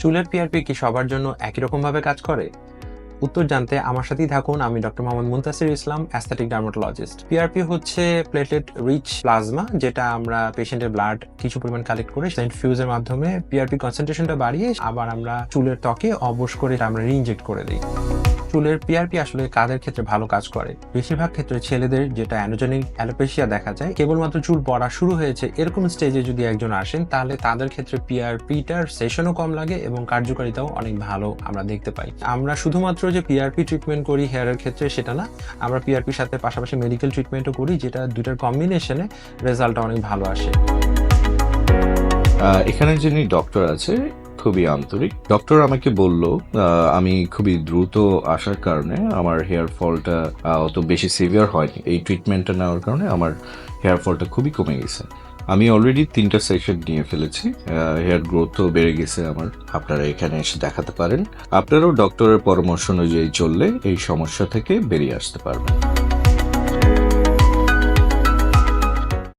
চুলের পিআরপি কি সবার জন্য একই রকম ভাবে কাজ করে? উত্তর জানতে আমার সাথেই থাকুন, আমি doctor Mohammad Muntasir Islam aesthetic dermatologist PRP হচ্ছে প্লেটেড রিচ প্লাজমা যেটা আমরা পেশেন্টের ব্লাড কিছু পরিমাণ কালেক্ট করে সেন্ট ফিউজের মাধ্যমে পিআরপি কনসেন্ট্রেশনটা বাড়িয়ে আবার আমরা চুলের ত্বকে অবশ করে আমরা রিইনজেক্ট করে দিই। চুলের পিআরপি আসলে কাদের ক্ষেত্রে ভালো কাজ করে। বেশিরভাগ ক্ষেত্রে ছেলেদের যেটা অ্যানোজেনিক অ্যালোপেশিয়া দেখা যায়, কেবলমাত্র চুল পড়া শুরু হয়েছে এরকম স্টেজে যদি একজন আসেন, তাহলে তাদের ক্ষেত্রে পিআরপিটার সেশনও কম লাগে এবং কার্যকারিতাও অনেক ভালো আমরা দেখতে পাই। আমরা শুধুমাত্র যে পিআরপি ট্রিটমেন্ট করি হেয়ারের ক্ষেত্রে সেটা না, আমরা পিআরপির সাথে পাশাপাশি মেডিকেল ট্রিটমেন্টও করি, যেটা দুটার কম্বিনেশনে রেজাল্টটা অনেক ভালো আসে। এখানে যিনি ডক্টর আছে খুবই আন্তরিক। ডক্টর আমাকে বলল আমি খুবই দ্রুত আসার কারণে আমার হেয়ার ফলটা অত বেশি সিভিয়ার হয়নি। এই ট্রিটমেন্টটা নেওয়ার কারণে আমার হেয়ার ফলটা খুবই কমে গেছে। আমি অলরেডি তিনটা সেশন নিয়ে ফেলেছি। হেয়ার গ্রোথও বেড়ে গেছে আমার। আপনারা এখানে এসে দেখাতে পারেন। আপনারাও ডক্টরের পরামর্শ অনুযায়ী চললে এই সমস্যা থেকে বেরিয়ে আসতে পারবেন।